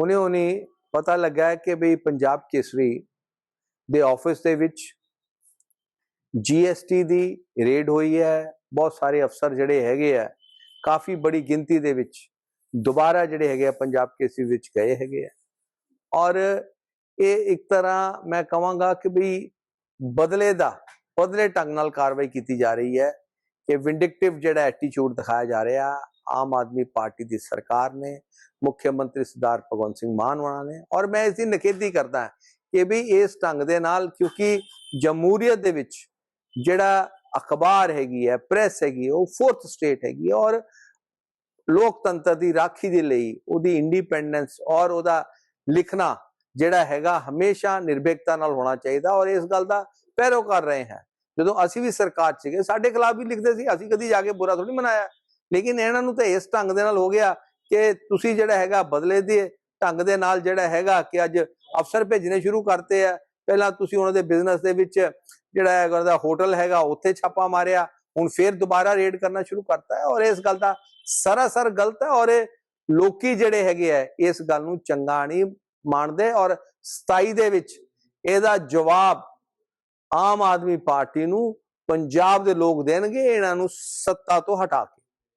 ਹੁਣੇ ਹੁਣੇ ਪਤਾ ਲੱਗਾ ਕਿ ਵੀ ਪੰਜਾਬ ਕੇਸਰੀ ਦੇ ਆਫਿਸ ਦੇ ਵਿੱਚ ਜੀਐਸਟੀ ਦੀ ਰੇਡ ਹੋਈ ਹੈ। ਬਹੁਤ ਸਾਰੇ ਅਫਸਰ ਜਿਹੜੇ ਹੈਗੇ ਆ, ਕਾਫੀ ਬੜੀ ਗਿਣਤੀ ਦੇ ਵਿੱਚ ਦੁਬਾਰਾ ਜਿਹੜੇ ਹੈਗੇ ਆ ਪੰਜਾਬ ਕੇਸਰੀ ਵਿੱਚ ਗਏ ਹੈਗੇ ਆ। ਔਰ ਇਹ ਇੱਕ ਤਰ੍ਹਾਂ ਮੈਂ ਕਹਾਂਗਾ ਕਿ ਵੀ ਬਦਲੇ ਦਾ, ਬਦਲੇ ਢੰਗ ਨਾਲ ਕਾਰਵਾਈ ਕੀਤੀ ਜਾ ਰਹੀ ਹੈ। ਕਿ ਵਿੰਡਿਕਟਿਵ ਜਿਹੜਾ ਐਟੀਟਿਊਡ ਦਿਖਾਇਆ ਜਾ ਰਿਹਾ ਆਮ ਆਦਮੀ ਪਾਰਟੀ ਦੀ ਸਰਕਾਰ ਨੇ ਮੁੱਖ ਮੰਤਰੀ ਸਰਦਾਰ ਭਗਵੰਤ ਸਿੰਘ ਮਾਨ ਹੋਣਾ ਨੇ ਔਰ ਮੈਂ ਇਸ ਦੀ ਨਿਖੇਧੀ ਕਰਦਾ ਕਿ ਵੀ ਇਸ ਢੰਗ ਦੇ ਨਾਲ ਕਿਉਂਕਿ ਜਮਹੂਰੀਅਤ ਦੇ ਵਿੱਚ ਜਿਹੜਾ ਅਖਬਾਰ ਹੈਗੀ ਹੈ ਪ੍ਰੈਸ ਹੈਗੀ ਹੈ, ਉਹ ਫੋਰਥ ਸਟੇਟ ਹੈਗੀ ਹੈ ਔਰ ਲੋਕਤੰਤਰ ਦੀ ਰਾਖੀ ਦੇ ਲਈ ਉਹਦੀ ਇੰਡੀਪੈਂਡੈਂਸ ਔਰ ਉਹਦਾ ਲਿਖਣਾ ਜਿਹੜਾ ਹੈਗਾ ਹਮੇਸ਼ਾ ਨਿਰਭੇਕਤਾ ਨਾਲ ਹੋਣਾ ਚਾਹੀਦਾ ਔਰ ਇਸ ਗੱਲ ਦਾ ਪੈਰੋ ਕਰ ਰਹੇ ਹਾਂ। ਜਦੋਂ ਅਸੀਂ ਵੀ ਸਰਕਾਰ 'ਚ ਸੀਗੇ ਸਾਡੇ ਖਿਲਾਫ ਵੀ ਲਿਖਦੇ ਸੀ, ਅਸੀਂ ਕਦੀ ਜਾ ਕੇ ਬੁਰਾ ਥੋੜੀ ਮਨਾਇਆ। ਲੇਕਿਨ ਇਹਨਾਂ ਨੂੰ ਤਾਂ ਇਸ ਢੰਗ ਦੇ ਨਾਲ ਹੋ ਗਿਆ ਕਿ ਤੁਸੀਂ ਜਿਹੜਾ ਹੈਗਾ ਬਦਲੇ ਦੇ ਢੰਗ ਦੇ ਨਾਲ ਜਿਹੜਾ ਹੈਗਾ ਕਿ ਅੱਜ ਅਫਸਰ ਭੇਜਣੇ ਸ਼ੁਰੂ ਕਰਤੇ ਆ। ਪਹਿਲਾਂ ਤੁਸੀਂ ਉਹਨਾਂ ਦੇ ਬਿਜ਼ਨਸ ਦੇ ਵਿੱਚ ਜਿਹੜਾ ਹੈਗਾ ਉਹਦਾ ਹੋਟਲ ਹੈਗਾ, ਉੱਥੇ ਛਾਪਾ ਮਾਰਿਆ, ਹੁਣ ਫੇਰ ਦੁਬਾਰਾ ਰੇਡ ਕਰਨਾ ਸ਼ੁਰੂ ਕਰਤਾ ਹੈ ਔਰ ਇਸ ਗੱਲ ਦਾ ਸਰਾਸਰ ਗਲਤ ਹੈ ਔਰ ਇਹ ਲੋਕੀ ਜਿਹੜੇ ਹੈਗੇ ਆ, ਇਸ ਗੱਲ ਨੂੰ ਚੰਗਾ ਨਹੀਂ ਮੰਨਦੇ ਔਰ 27 ਦੇ ਵਿੱਚ ਇਹਦਾ ਜਵਾਬ ਆਮ ਆਦਮੀ ਪਾਰਟੀ ਨੂੰ ਪੰਜਾਬ ਦੇ ਲੋਕ ਦੇਣਗੇ ਇਹਨਾਂ ਨੂੰ ਸੱਤਾ ਤੋਂ ਹਟਾ ਕੇ।